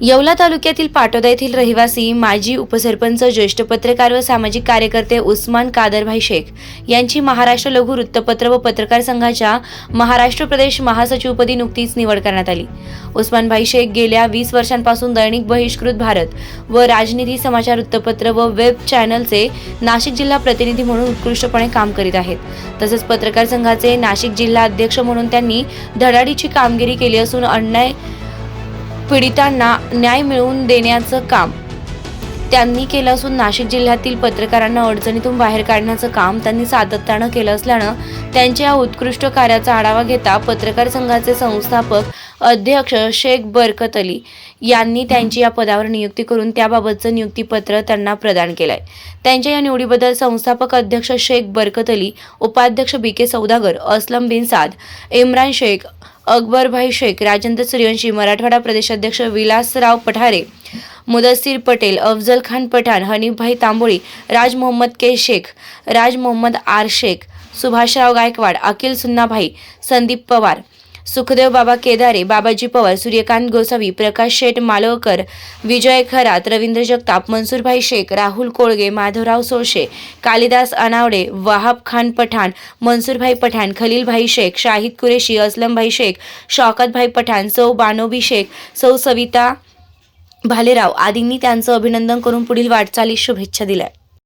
येवला तालुक्यातील पाटोदा येथील रहिवासी माजी उपसरपंच ज्येष्ठ पत्रकार व सामाजिक कार्यकर्ते उस्मान कादरभाई शेख यांची महाराष्ट्र लघु वृत्तपत्र व पत्रकार संघाच्या महाराष्ट्र प्रदेश महासचिवपदी नुकतीच निवड करण्यात आली. उस्मानभाई शेख गेल्या वीस वर्षांपासून दैनिक बहिष्कृत भारत व राजनिधी समाचार वृत्तपत्र व वेब चॅनलचे नाशिक जिल्हा प्रतिनिधी म्हणून उत्कृष्टपणे काम करीत आहेत. तसेच पत्रकार संघाचे नाशिक जिल्हा अध्यक्ष म्हणून त्यांनी धडाडीची कामगिरी केली असून अन्याय पीडितांना न्याय मिळवून देण्याचं काम. त्यांनी केलं असून नाशिक जिल्ह्यातील पत्रकारांना अडचणीतून बाहेर काढण्याचं काम त्यांनी सातत्यानं केलं असल्यानं त्यांच्या या उत्कृष्ट कार्याचा आढावा घेता पत्रकार संघाचे संस्थापक अध्यक्ष शेख बरकत अली यांनी त्यांची या पदावर नियुक्ती करून त्याबाबतचं नियुक्तीपत्र त्यांना प्रदान केलं आहे त्यांच्या या निवडीबद्दल संस्थापक अध्यक्ष शेख बरकत अली उपाध्यक्ष बी के सौदागर असलम बिन साद इम्रान शेख अकबरभाई शेख राजेंद्र सूर्यवंशी मराठवाडा प्रदेशाध्यक्ष विलासराव पठारे मुदस्सीर पटेल अफजल खान पठाण हनीफभाई तांबोळी राज मोहम्मद के शेख राज मोहम्मद आर शेख सुभाषराव गायकवाड अखिल सुन्नाभाई संदीप पवार सुखदेव बाबा केदारे बाबाजी पवार सूर्यकांत गोसावी प्रकाश शेठ मालवकर विजय खरात रवींद्र जगताप मनसूरभाई शेख राहुल कोळगे माधवराव सोळशे कालिदास अनावडे वहाब खान पठाण मनसूरभाई पठाण खलीलभाई शेख शाहिद कुरेशी असलमभाई शेख शौकतभाई पठाण सौ बानोबी शेख सौ सविता भालेराव आदींनी त्यांचं अभिनंदन करून पुढील वाटचालीस शुभेच्छा दिल्या.